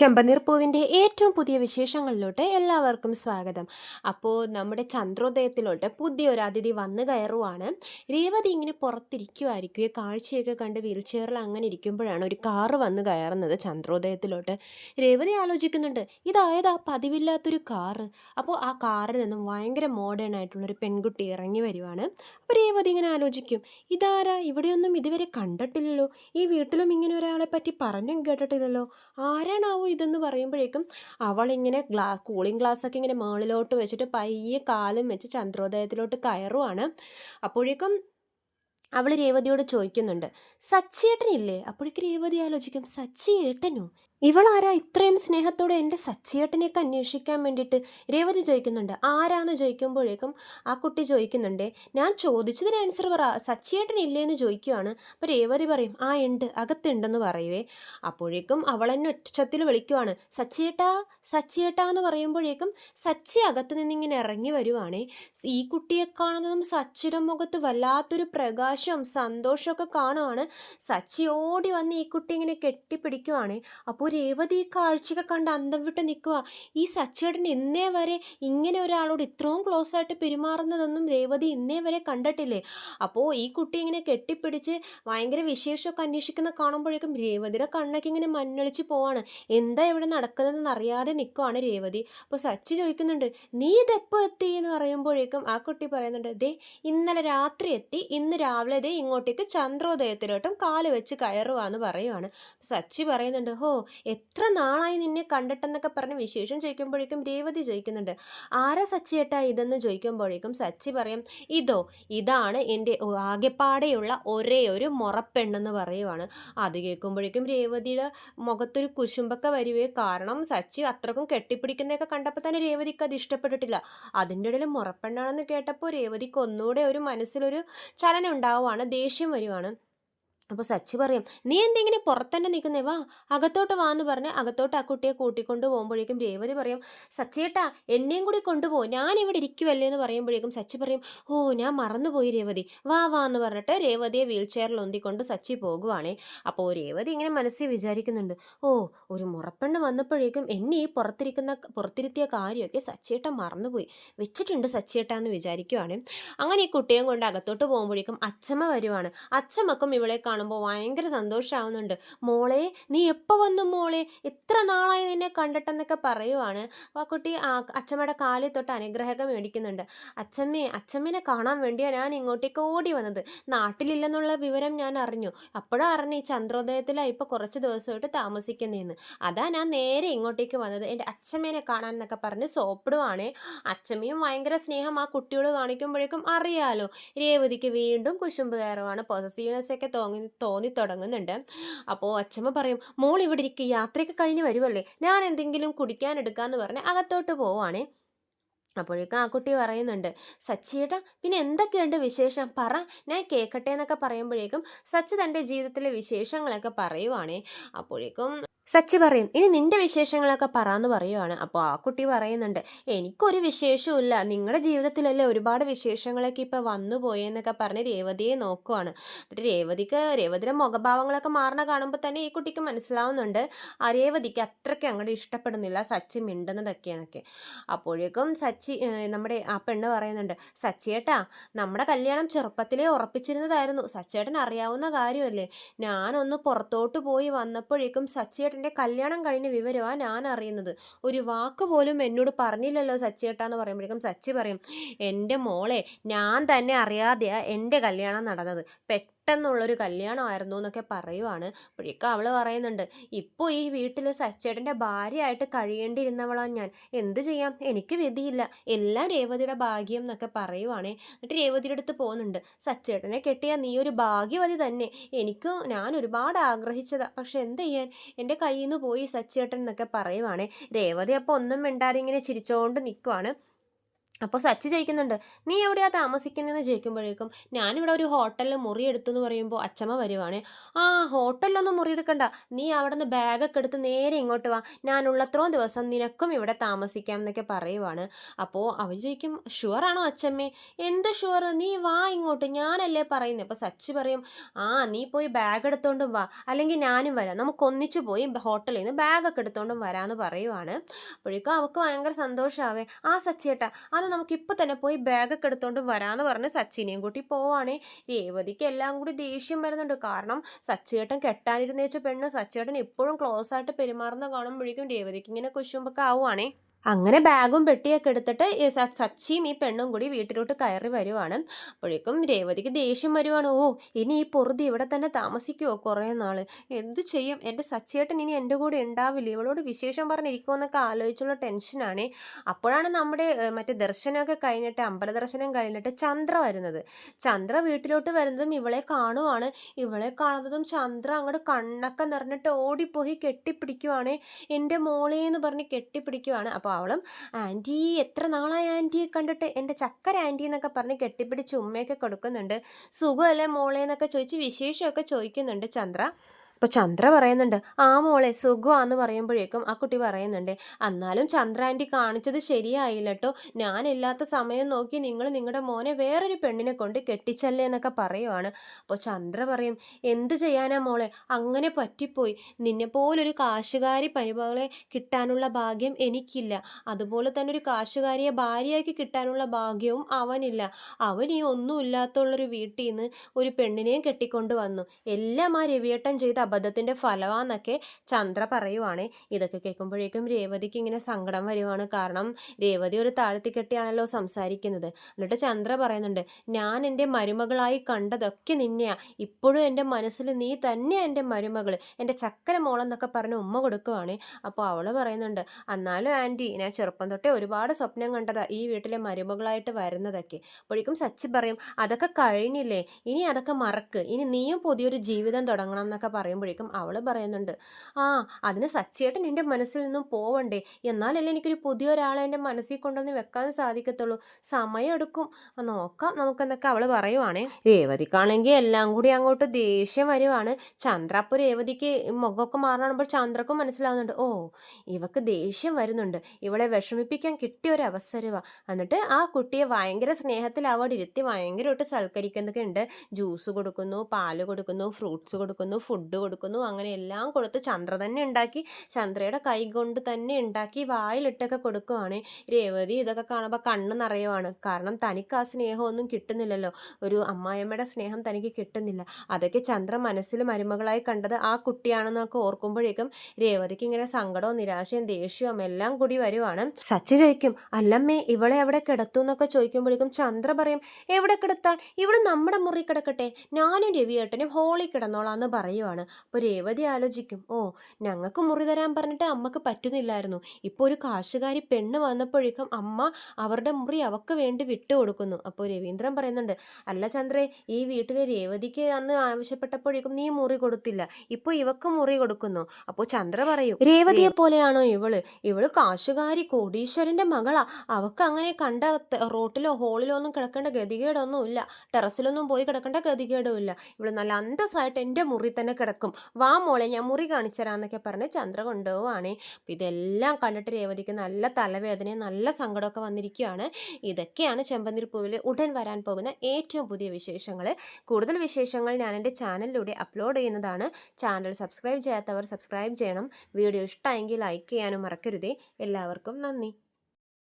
ചെമ്പനീർപ്പൂവിന്റെ ഏറ്റവും പുതിയ വിശേഷങ്ങളിലോട്ട് എല്ലാവർക്കും സ്വാഗതം. അപ്പോൾ നമ്മുടെ ചന്ദ്രോദയത്തിലോട്ട് പുതിയൊരു അതിഥി വന്നു കയറുവാണ്. രേവതി ഇങ്ങനെ പുറത്തിരിക്കുമായിരിക്കും ഈ കാഴ്ചയൊക്കെ കണ്ട് വീൽ ചെയറിൽ അങ്ങനെ ഇരിക്കുമ്പോഴാണ് ഒരു കാറ് വന്ന് കയറുന്നത് ചന്ദ്രോദയത്തിലോട്ട്. രേവതി ആലോചിക്കുന്നുണ്ട് ഇതായതാ പതിവില്ലാത്തൊരു കാറ്. അപ്പോൾ ആ കാറിൽ നിന്നും ഭയങ്കര മോഡേൺ ആയിട്ടുള്ളൊരു പെൺകുട്ടി ഇറങ്ങി വരുവാണ്. അപ്പോൾ രേവതി ഇങ്ങനെ ആലോചിക്കും ഇതാരാ? ഇവിടെയൊന്നും ഇതുവരെ കണ്ടിട്ടില്ലല്ലോ. ഈ വീട്ടിലും ഇങ്ങനെ ഒരാളെ പറ്റി പറഞ്ഞും കേട്ടിട്ടില്ലല്ലോ. ആരാണാവോ ഇതെന്ന് പറയുമ്പോഴേക്കും അവളിങ്ങനെ ഗ്ലാ കൂളിംഗ് ഗ്ലാസ്സൊക്കെ ഇങ്ങനെ മേളിലോട്ട് വെച്ചിട്ട് പയ്യെ കാലും വെച്ച് ചന്ദ്രോദയത്തിലോട്ട് കയറുവാണ്. അപ്പോഴേക്കും അവൾ രേവതിയോട് ചോദിക്കുന്നുണ്ട് സച്ചിയേട്ടനില്ലേ അപ്പോഴേക്ക് രേവതി ആലോചിക്കും സച്ചിയേട്ടനോ ഇവളാരാ ഇത്രയും സ്നേഹത്തോടെ എന്റെ സച്ചിയേട്ടനെയൊക്കെ അന്വേഷിക്കാൻ വേണ്ടിയിട്ട്? രേവതി ചോദിക്കുന്നുണ്ട്. ആരാന്ന് ചോദിക്കുമ്പോഴേക്കും ആ കുട്ടി ചോദിക്കുന്നുണ്ട് ഞാൻ ചോദിച്ചതിന് ആൻസർ പറ. സച്ചിയേട്ടൻ ഇല്ലേന്ന് ചോദിക്കുവാണ്. അപ്പോൾ രേവതി പറയും ആ ഉണ്ട്. അകത്തുണ്ടെന്ന് പറയുവേ. അപ്പോഴേക്കും അവൾ എന്നെ ഒറ്റത്തിൽ വിളിക്കുവാണ്. സച്ചിയേട്ടാ സച്ചിയേട്ടാ എന്ന് പറയുമ്പോഴേക്കും സച്ചി അകത്ത് നിന്നിങ്ങനെ ഇറങ്ങി വരുവാണേ. ഈ കുട്ടിയെ കാണുന്നതും സച്ചിയുടെ മുഖത്ത് വല്ലാത്തൊരു പ്രകാശവും സന്തോഷമൊക്കെ കാണുവാണ്. സച്ചി ഓടി വന്ന് ഈ കുട്ടി ഇങ്ങനെ കെട്ടിപ്പിടിക്കുവാണേ. അപ്പോൾ രേവതി ഈ കാഴ്ചയൊക്കെ കണ്ട് അന്തം വിട്ട് നിൽക്കുക ഈ സച്ചേടൻ ഇന്നേ വരെ ഇങ്ങനെ ഒരാളോട് ഇത്രയും ക്ലോസ് ആയിട്ട് പെരുമാറുന്നതൊന്നും രേവതി ഇന്നേ വരെ കണ്ടിട്ടില്ലേ? അപ്പോൾ ഈ കുട്ടി ഇങ്ങനെ കെട്ടിപ്പിടിച്ച് ഭയങ്കര വിശേഷമൊക്കെ അന്വേഷിക്കുന്ന കാണുമ്പോഴേക്കും രേവതിയുടെ കണ്ണൊക്കെ ഇങ്ങനെ മഞ്ഞളിച്ച് പോവാണ്. എന്താ ഇവിടെ നടക്കുന്നതെന്ന് അറിയാതെ നിൽക്കുവാണ് രേവതി. അപ്പോൾ സച്ചി ചോദിക്കുന്നുണ്ട് നീ ഇതെപ്പോൾ എത്തി? എന്ന് പറയുമ്പോഴേക്കും ആ കുട്ടി പറയുന്നുണ്ട് ദേ ഇന്നലെ രാത്രി എത്തി. ഇന്ന് രാവിലെ ദേ ഇങ്ങോട്ടേക്ക് ചന്ദ്രോദയത്തിലോട്ടും കാൽ വെച്ച് കയറുവാന്ന് പറയുവാണ്. സച്ചി പറയുന്നുണ്ട് ഹോ എത്ര നാളായി നിന്നെ കണ്ടിട്ടെന്നൊക്കെ പറഞ്ഞ് വിശേഷം ചോദിക്കുമ്പോഴേക്കും രേവതി ചോദിക്കുന്നുണ്ട് ആരാ സച്ചിയേട്ടാ ഇതെന്ന്? ചോദിക്കുമ്പോഴേക്കും സച്ചി പറയും ഇതോ ഇതാണ് എന്റെ ആകെപ്പാടെയുള്ള ഒരേ ഒരു മുറപ്പെണ്ണെന്ന് പറയുവാണ്. അത് കേൾക്കുമ്പോഴേക്കും രേവതിയുടെ മുഖത്തൊരു കുശുമ്പൊക്കെ വരുവേ. കാരണം സച്ചി അത്രക്കും കെട്ടിപ്പിടിക്കുന്നതൊക്കെ കണ്ടപ്പോൾ തന്നെ രേവതിക്ക് അത് ഇഷ്ടപ്പെട്ടിട്ടില്ല. അതിന്റെ ഇടയിൽ മുറപ്പെണ്ണാണെന്ന് കേട്ടപ്പോൾ രേവതിക്ക് ഒന്നുകൂടെ ഒരു മനസ്സിലൊരു ചലനം ഉണ്ടാവുകയാണ് ദേഷ്യം വരുവാണ്. അപ്പോൾ സച്ചി പറയും നീ എന്തെങ്കിലും പുറത്തന്നെ നിൽക്കുന്നേ? വാ അകത്തോട്ട് വാ എന്ന് പറഞ്ഞ് അകത്തോട്ട് ആ കുട്ടിയെ കൂട്ടിക്കൊണ്ട് പോകുമ്പോഴേക്കും രേവതി പറയും സച്ചേട്ടാ എന്നെയും കൂടി കൊണ്ടുപോകും. ഞാൻ ഇവിടെ ഇരിക്കുവല്ലേ എന്ന് പറയുമ്പോഴേക്കും സച്ചി പറയും ഓ ഞാൻ മറന്നുപോയി രേവതി. വാ വാ എന്ന് പറഞ്ഞിട്ട് രേവതിയെ വീൽ ചെയറിൽ ഒന്തിക്കൊണ്ട് സച്ചി പോകുവാണേ. അപ്പോൾ രേവതി ഇങ്ങനെ മനസ്സിൽ വിചാരിക്കുന്നുണ്ട് ഓ ഒരു മുറപ്പെണ്ണ് വന്നപ്പോഴേക്കും എന്നെ ഈ പുറത്തിരിക്കുന്ന പുറത്തിരുത്തിയ കാര്യമൊക്കെ സച്ചേട്ട മറന്നുപോയി. വെച്ചിട്ടുണ്ട് സച്ചിയേട്ടാ എന്ന് വിചാരിക്കുവാണ്. അങ്ങനെ ഈ കുട്ടിയെയും കൊണ്ട് അകത്തോട്ട് പോകുമ്പോഴേക്കും അച്ഛമ്മ വരുവാണ്. അച്ഛമ്മക്കും ഇവളെ കാണുമ്പോൾ ഭയങ്കര സന്തോഷമാവുന്നുണ്ട് മോളെ നീ എപ്പോൾ വന്നു മോളെ? എത്ര നാളായി നിന്നെ കണ്ടിട്ടെന്നൊക്കെ പറയുവാണ്. ആ കുട്ടി അച്ഛമ്മയുടെ കാലിൽ തൊട്ട് അനുഗ്രഹം മേടിക്കുന്നുണ്ട്. അച്ഛമ്മേ അച്ഛമ്മേനെ കാണാൻ വേണ്ടിയാണ് ഞാൻ ഇങ്ങോട്ടേക്ക് ഓടി വന്നത്. നാട്ടിലില്ലെന്നുള്ള വിവരം ഞാൻ അറിഞ്ഞു. അപ്പോഴാണ് അറിഞ്ഞു ഈ ചന്ദ്രോദയത്തിലാണ് ഇപ്പോൾ കുറച്ച് ദിവസമായിട്ട് താമസിക്കുന്നതെന്ന് അതാ ഞാൻ നേരെ ഇങ്ങോട്ടേക്ക് വന്നത്. എന്റെ അച്ഛമ്മേനെ കാണാൻ എന്നൊക്കെ പറഞ്ഞ് സോപ്പിടുവാണേ. അച്ഛമ്മയും ഭയങ്കര സ്നേഹം ആ കുട്ടിയോട് കാണിക്കുമ്പോഴേക്കും അറിയാലോ. രേവതിക്ക് വീണ്ടും കുശുമ്പ് കയറുവാണ്. പോസസീവ്നെസ് ഒക്കെ തോന്നി തോന്നി തുടങ്ങുന്നുണ്ട് അപ്പോൾ അച്ഛമ്മ പറയും മോൾ ഇവിടെ ഇരിക്കുക യാത്രയൊക്കെ കഴിഞ്ഞ് വരുമല്ലേ ഞാൻ എന്തെങ്കിലും കുടിക്കാൻ എടുക്കാമെന്ന് പറഞ്ഞ് അകത്തോട്ട് പോവാണേ. അപ്പോഴേക്കും ആ കുട്ടി പറയുന്നുണ്ട് സച്ചിയേട്ടാ പിന്നെ എന്തൊക്കെയുണ്ട് വിശേഷം? പറ ഞാൻ കേൾക്കട്ടെ എന്നൊക്കെ പറയുമ്പോഴേക്കും സച്ചി തന്റെ ജീവിതത്തിലെ വിശേഷങ്ങളൊക്കെ പറയുവാണേ. അപ്പോഴേക്കും സച്ചി പറയും ഇനി നിന്റെ വിശേഷങ്ങളൊക്കെ പറയാന്ന് പറയുവാണ്. അപ്പോൾ ആ കുട്ടി പറയുന്നുണ്ട് എനിക്കൊരു വിശേഷവുമില്ല. നിങ്ങളുടെ ജീവിതത്തിലല്ലേ ഒരുപാട് വിശേഷങ്ങളൊക്കെ ഇപ്പോൾ വന്നു പോയെന്നൊക്കെ പറഞ്ഞ് രേവതിയെ നോക്കുവാണ്. എന്നിട്ട് രേവതിക്ക് രേവതിയുടെ മുഖഭാവങ്ങളൊക്കെ മാറണ കാണുമ്പോൾ തന്നെ ഈ കുട്ടിക്ക് മനസ്സിലാവുന്നുണ്ട് ആ രേവതിക്ക് അത്രയ്ക്ക് അങ്ങോട്ട് ഇഷ്ടപ്പെടുന്നില്ല സച്ചി മിണ്ടുന്നതൊക്കെയെന്നൊക്കെ. അപ്പോഴേക്കും സച്ചി നമ്മുടെ ആ പെണ്ണ് പറയുന്നുണ്ട് സച്ചിയേട്ടാ നമ്മുടെ കല്യാണം ചെറുപ്പത്തിലേ ഉറപ്പിച്ചിരുന്നതായിരുന്നു. സച്ചിയേട്ടൻ അറിയാവുന്ന കാര്യമല്ലേ? ഞാനൊന്ന് പുറത്തോട്ട് പോയി വന്നപ്പോഴേക്കും സച്ചിയേട്ടന്റെ കല്യാണം കഴിഞ്ഞ വിവരമാണ് ഞാൻ അറിയുന്നത്. ഒരു വാക്ക് പോലും എന്നോട് പറഞ്ഞില്ലല്ലോ സച്ചിയേട്ടാ എന്ന് പറയുമ്പോഴേക്കും സച്ചി പറയും എന്റെ മോളെ ഞാൻ തന്നെ അറിയാതെയാണ് എന്റെ കല്യാണം നടന്നത്. പെട്ടെന്നുള്ളൊരു കല്യാണമായിരുന്നു എന്നൊക്കെ പറയുവാണ്. അപ്പോഴേക്കും അവൾ പറയുന്നുണ്ട് ഇപ്പോൾ ഈ വീട്ടിൽ സച്ചേട്ടന്റെ ഭാര്യയായിട്ട് കഴിയേണ്ടിയിരുന്നവളാണ് ഞാൻ. എന്ത് ചെയ്യാം? എനിക്ക് വിധിയില്ല. എല്ലാം രേവതിയുടെ ഭാഗ്യം എന്നൊക്കെ പറയുവാണേ. എന്നിട്ട് രേവതിയുടെ അടുത്ത് പോകുന്നുണ്ട് സച്ചേട്ടനെ കെട്ടിയ നീ ഒരു ഭാഗ്യവതി തന്നെ. എനിക്ക് ഞാൻ ഒരുപാട് ആഗ്രഹിച്ചതാ. പക്ഷെ എന്ത് ചെയ്യാൻ? എന്റെ കയ്യിൽ നിന്ന് പോയി സച്ചേട്ടൻ എന്നൊക്കെ പറയുവാണേ. രേവതി അപ്പോൾ ഒന്നും മിണ്ടാതെ ഇങ്ങനെ ചിരിച്ചുകൊണ്ട് നിൽക്കുവാണ് അപ്പോൾ സച്ച് ചോദിക്കുന്നുണ്ട് നീ എവിടെയാണ് താമസിക്കുന്നതെന്ന് ചോദിക്കുമ്പോഴേക്കും ഞാനിവിടെ ഒരു ഹോട്ടലിൽ മുറി എടുത്തു എന്ന് പറയുമ്പോൾ അച്ചമ്മ വരുവാണ്. ആ ഹോട്ടലിലൊന്നും മുറി എടുക്കണ്ട. നീ അവിടെ നിന്ന് ബാഗൊക്കെ എടുത്ത് നേരെ ഇങ്ങോട്ട് വാ. ഞാനുള്ളത്രയും ദിവസം നിനക്കും ഇവിടെ താമസിക്കാം എന്നൊക്കെ പറയുവാണ്. അപ്പോൾ അവർ ചോദിക്കും ഷുവറാണോ അച്ചമ്മേ? എന്ത് ഷുവർ നീ വാ ഇങ്ങോട്ട്. ഞാനല്ലേ പറയുന്നത് അപ്പോൾ സച്ച് പറയും ആ നീ പോയി ബാഗ് എടുത്തോണ്ടും വാ. അല്ലെങ്കിൽ ഞാനും വരാം. നമുക്ക് ഒന്നിച്ചു പോയി ഹോട്ടലിൽ നിന്ന് ബാഗൊക്കെ എടുത്തോണ്ടും വരാമെന്ന് പറയുവാണ്. അപ്പോഴേക്കും അവൾക്ക് ഭയങ്കര സന്തോഷമാവേ ആ സച്ചിയേട്ടാ അത് നമുക്ക് ഇപ്പം തന്നെ പോയി ബാഗൊക്കെ എടുത്തോണ്ട് വരാമെന്ന് പറഞ്ഞ് സച്ചിനെയും കൂട്ടി പോവാണേ. രേവതിക്ക് എല്ലാം കൂടി ദേഷ്യം വരുന്നുണ്ട്. കാരണം സച്ചിയേട്ടൻ കെട്ടാനിരുന്നേച്ച പെണ്ണ് സച്ചിയേട്ടൻ എപ്പോഴും ക്ലോസ് ആയിട്ട് പെരുമാറുന്ന കാണുമ്പോഴേക്കും രേവതിക്ക് ഇങ്ങനെ കുശുമ്പൊക്കെ ആവുകയാണേ അങ്ങനെ ബാഗും പെട്ടിയൊക്കെ എടുത്തിട്ട് സച്ചിയും ഈ പെണ്ണും കൂടി വീട്ടിലോട്ട് കയറി വരുവാണ്. അപ്പോഴേക്കും രേവതിക്ക് ദേഷ്യം വരുവാണ്. ഓ ഇനി ഈ പൊറുതി ഇവിടെ തന്നെ താമസിക്കുമോ കുറേ നാൾ എന്ത് ചെയ്യും? എന്റെ സച്ചിയേട്ടൻ ഇനി എന്റെ കൂടെ ഉണ്ടാവില്ല? ഇവളോട് വിശേഷം പറഞ്ഞിരിക്കുമെന്നൊക്കെ ആലോചിച്ചുള്ള ടെൻഷനാണ് അപ്പോഴാണ് നമ്മുടെ മറ്റേ ദർശനമൊക്കെ കഴിഞ്ഞിട്ട് അമ്പല ദർശനം കഴിഞ്ഞിട്ട് ചന്ദ്ര വരുന്നത്. ചന്ദ്ര വീട്ടിലോട്ട് വരുന്നതും ഇവളെ കാണുവാണ്. ഇവളെ കാണുന്നതും ചന്ദ്ര അങ്ങോട്ട് കണ്ണൊക്കെ നിറഞ്ഞിട്ട് ഓടിപ്പോയി കെട്ടിപ്പിടിക്കുവാണ്. എന്റെ മോളേ എന്ന് പറഞ്ഞ് കെട്ടിപ്പിടിക്കുവാണ്. അപ്പോൾ അവളും ആന്റി എത്ര നാളായി ആന്റിയെ കണ്ടിട്ട്? എന്റെ ചക്കര ആന്റി എന്നൊക്കെ പറഞ്ഞ് കെട്ടിപ്പിടിച്ച് ഉമ്മയൊക്കെ കൊടുക്കുന്നുണ്ട്. സുഖമല്ലേ മോളെ എന്നൊക്കെ ചോദിച്ച് വിശേഷമൊക്കെ ചോദിക്കുന്നുണ്ട് ചന്ദ്ര. അപ്പോൾ ചന്ദ്ര പറയുന്നുണ്ട് ആ മോളെ സുഖമാന്ന് പറയുമ്പോഴേക്കും ആ കുട്ടി പറയുന്നുണ്ട് എന്നാലും ചന്ദ്ര ആന്റി കാണിച്ചത് ശരിയായില്ല കേട്ടോ ഞാനില്ലാത്ത സമയം നോക്കി നിങ്ങൾ നിങ്ങളുടെ മോനെ വേറൊരു പെണ്ണിനെ കൊണ്ട് കെട്ടിച്ചല്ലേ എന്നൊക്കെ പറയുവാണ്. അപ്പോൾ ചന്ദ്ര പറയും എന്ത് ചെയ്യാനാ മോളെ? അങ്ങനെ പറ്റിപ്പോയി. നിന്നെപ്പോലൊരു കാശുകാരി പരിമകളെ കിട്ടാനുള്ള ഭാഗ്യം എനിക്കില്ല. അതുപോലെ തന്നെ ഒരു കാശുകാരിയെ ഭാര്യയാക്കി കിട്ടാനുള്ള ഭാഗ്യവും അവനില്ല. അവൻ ഈ ഒന്നുമില്ലാത്തുള്ളൊരു വീട്ടിൽ നിന്ന് ഒരു പെണ്ണിനെയും കെട്ടിക്കൊണ്ട് വന്നു. എല്ലാം ആ രവിയേട്ടൻ ചെയ്ത അബദ്ധത്തിന്റെ ഫലമാന്നൊക്കെ ചന്ദ്ര പറയുവാണേ. ഇതൊക്കെ കേൾക്കുമ്പോഴേക്കും രേവതിക്ക് ഇങ്ങനെ സങ്കടം വരുവാണ്. കാരണം രേവതി ഒരു താഴ്ത്തിക്കെട്ടിയാണല്ലോ സംസാരിക്കുന്നത്. എന്നിട്ട് ചന്ദ്ര പറയുന്നുണ്ട് ഞാൻ എന്റെ മരുമകളായി കണ്ടതൊക്കെ നിന്നെയാ. ഇപ്പോഴും എന്റെ മനസ്സിൽ നീ തന്നെയാ എന്റെ മരുമകൾ എന്റെ ചക്കര മോളെന്നൊക്കെ പറഞ്ഞ് ഉമ്മ കൊടുക്കുവാണ്. അപ്പോൾ അവൾ പറയുന്നുണ്ട് എന്നാലും ആന്റി ഞാൻ ചെറുപ്പം തൊട്ടേ ഒരുപാട് സ്വപ്നം കണ്ടതാ ഈ വീട്ടിലെ മരുമകളായിട്ട് വരുന്നതൊക്കെ. അപ്പോഴേക്കും സച്ചി പറയും അതൊക്കെ കഴിഞ്ഞില്ലേ. ഇനി അതൊക്കെ മറക്ക്. ഇനി നീയും പുതിയൊരു ജീവിതം തുടങ്ങണം എന്നൊക്കെ പറയുമ്പോഴേക്കും അവൾ പറയുന്നുണ്ട് ആ അതിന് സച്ചിയേട്ടൻ എന്റെ മനസ്സിൽ നിന്നും പോവണ്ടേ? എന്നാലല്ലേ എനിക്കൊരു പുതിയ ഒരാളെ എന്റെ മനസ്സിൽ കൊണ്ടുവന്ന് വെക്കാൻ സാധിക്കത്തുള്ളൂ. സമയമെടുക്കും നോക്കാം നമുക്കെന്നൊക്കെ അവൾ പറയുവാണേ. രേവതിക്കാണെങ്കിൽ എല്ലാം കൂടി അങ്ങോട്ട് ദേഷ്യം വരുവാണ്. ചന്ദ്ര അപ്പോൾ രേവതിക്ക് മുഖമൊക്കെ മാറണമ്പോൾ ചന്ദ്രക്കും മനസ്സിലാവുന്നുണ്ട് ഓ ഇവക്ക് ദേഷ്യം വരുന്നുണ്ട്. ഇവളെ വിഷമിപ്പിക്കാൻ കിട്ടിയ ഒരു അവസരമാണ് എന്നിട്ട് ആ കുട്ടിയെ ഭയങ്കര സ്നേഹത്തിൽ അവിടെ ഇരുത്തി ഭയങ്കരമായിട്ട് സൽക്കരിക്കുന്നൊക്കെ ഉണ്ട്. ജ്യൂസ് കൊടുക്കുന്നു പാൽ കൊടുക്കുന്നു ഫ്രൂട്ട്സ് കൊടുക്കുന്നു ഫുഡ് അങ്ങനെ എല്ലാം കൊടുത്ത് ചന്ദ്ര തന്നെ ഉണ്ടാക്കി. ചന്ദ്രയുടെ കൈ കൊണ്ട് തന്നെ ഉണ്ടാക്കി വായിലിട്ടൊക്കെ കൊടുക്കുവാണ്. രേവതി ഇതൊക്കെ കാണുമ്പോൾ കണ്ണ് നിറയുവാണ്. കാരണം തനിക്ക് ആ സ്നേഹമൊന്നും കിട്ടുന്നില്ലല്ലോ. ഒരു അമ്മായിയമ്മയുടെ സ്നേഹം തനിക്ക് കിട്ടുന്നില്ല. അതൊക്കെ ചന്ദ്ര മനസ്സിൽ മരുമകളായി കണ്ടത് ആ കുട്ടിയാണെന്നൊക്കെ ഓർക്കുമ്പോഴേക്കും രേവതിക്ക് ഇങ്ങനെ സങ്കടവും നിരാശയും ദേഷ്യവും എല്ലാം കൂടി വരുവാണ്. സച്ചി ചോദിക്കും അല്ലമ്മേ ഇവളെ എവിടെ കിടത്തു എന്നൊക്കെ ചോദിക്കുമ്പോഴേക്കും ചന്ദ്ര പറയും എവിടെ കിടത്താൻ? ഇവിടെ നമ്മുടെ മുറി കിടക്കട്ടെ. ഞാനും രവിയേട്ടനും ഹോളി കിടന്നോളാന്ന് പറയുവാണ്. അപ്പോൾ രേവതി ആലോചിക്കും ഓ ഞങ്ങൾക്ക് മുറി തരാൻ പറഞ്ഞിട്ട് അമ്മയ്ക്ക് പറ്റുന്നില്ലായിരുന്നു. ഇപ്പോൾ ഒരു കാശുകാരി പെണ്ണ് വന്നപ്പോഴേക്കും അമ്മ അവരുടെ മുറി അവക്ക് വേണ്ടി വിട്ടു കൊടുക്കുന്നു. അപ്പോൾ രവീന്ദ്രൻ പറയുന്നുണ്ട് അല്ല ചന്ദ്രേ ഈ വീട്ടിലെ രേവതിക്ക് അന്ന് ആവശ്യപ്പെട്ടപ്പോഴേക്കും നീ മുറി കൊടുത്തില്ല. ഇപ്പോൾ ഇവക്ക് മുറി കൊടുക്കുന്നു. അപ്പോൾ ചന്ദ്ര പറയും രേവതിയെ പോലെയാണോ ഇവൾ? ഇവൾ കാശുകാരി കോടീശ്വരന്റെ മകളാ. അവക്ക് അങ്ങനെ കണ്ട റോട്ടിലോ ഹോളിലോ ഒന്നും കിടക്കേണ്ട ഗതികേടൊന്നും ഇല്ല ടെറസിലൊന്നും പോയി കിടക്കേണ്ട ഗതികേടും ഇല്ല ഇവൾ നല്ല അന്തസ്സായിട്ട് എന്റെ മുറി തന്നെ കിടക്കും വാ മോളെ ഞാൻ മുറി കാണിച്ചരാന്നൊക്കെ പറഞ്ഞ് ചന്ദ്ര കൊണ്ടുപോവാണ്. അപ്പം ഇതെല്ലാം കണ്ടിട്ട് രേവതിക്ക് നല്ല തലവേദനയും നല്ല സങ്കടമൊക്കെ വന്നിരിക്കുകയാണ് ഇതൊക്കെയാണ് ചെമ്പന്തിരിപ്പൂവിൽ ഉടൻ വരാൻ പോകുന്ന ഏറ്റവും പുതിയ വിശേഷങ്ങൾ. കൂടുതൽ വിശേഷങ്ങൾ ഞാൻ എന്റെ ചാനലിലൂടെ അപ്ലോഡ് ചെയ്യുന്നതാണ്. ചാനൽ സബ്സ്ക്രൈബ് ചെയ്യാത്തവർ സബ്സ്ക്രൈബ് ചെയ്യണം. വീഡിയോ ഇഷ്ടമായെങ്കിൽ ലൈക്ക് ചെയ്യാനും മറക്കരുതേ. എല്ലാവർക്കും നന്ദി.